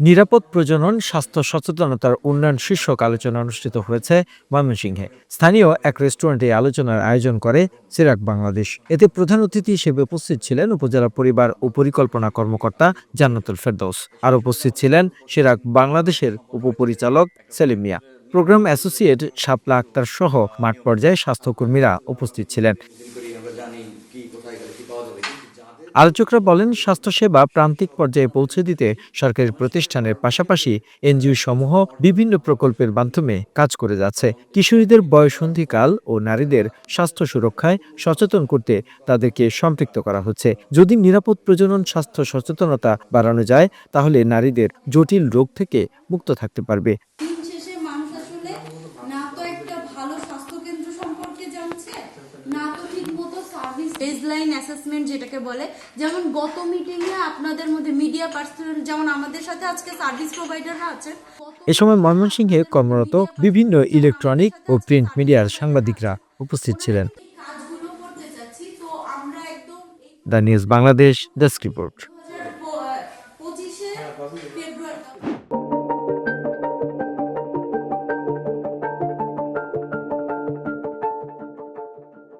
নিরাপদ প্রজনন, স্বাস্থ্য সচেতনতার উন্নয়ন শীর্ষক আলোচনা অনুষ্ঠিত হয়েছে ময়মনসিংহে। স্থানীয় এক রেস্টুরেন্টে আলোচনার আয়োজন করে সিরাক বাংলাদেশ। এতে প্রধান অতিথি হিসেবে উপস্থিত ছিলেন উপজেলা পরিবার ও পরিকল্পনা কর্মকর্তা জান্নাতুল ফেরদৌস। আর উপস্থিত ছিলেন সিরাক বাংলাদেশের উপপরিচালক সেলিম মিয়া। প্রোগ্রাম অ্যাসোসিয়েট শাপলা আক্তার সহ মাঠ পর্যায়ে স্বাস্থ্যকর্মীরা উপস্থিত ছিলেন। আলোচকরা বলেন, স্বাস্থ্যসেবা প্রান্তিক পর্যায়ে পৌঁছে দিতে সরকারি প্রতিষ্ঠানের পাশাপাশি এনজিও সমূহ বিভিন্ন প্রকল্পের মাধ্যমে কাজ করে যাচ্ছে। কিশোরীদের বয়সন্ধিকাল ও নারীদের স্বাস্থ্য সুরক্ষায় সচেতন করতে তাদেরকে সম্পৃক্ত করা হচ্ছে। যদি নিরাপদ প্রজনন স্বাস্থ্য সচেতনতা বাড়ানো যায়, তাহলে নারীদের জটিল রোগ থেকে মুক্ত থাকতে পারবে। বেসলাইন অ্যাসেসমেন্ট যেটাকে বলে যেমন গত মিটিংয়ে আপনাদের মধ্যে মিডিয়া যেমন আমাদের সাথে আজকে সার্ভিস প্রোভাইডাররা আছেন এ সময় ময়মনসিংহে কর্মরত বিভিন্ন ইলেকট্রনিক ও প্রিন্ট মিডিয়ার সাংবাদিকরা উপস্থিত ছিলেন। The news Bangladesh desk report.